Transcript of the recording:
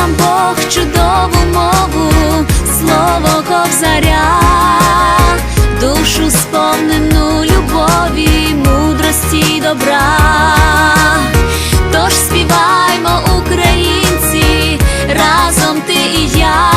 нам Бог чудову мову, слово ковзаря, душу сповнену любові, мудрості й добра, тож співаймо, українці, разом ти і я.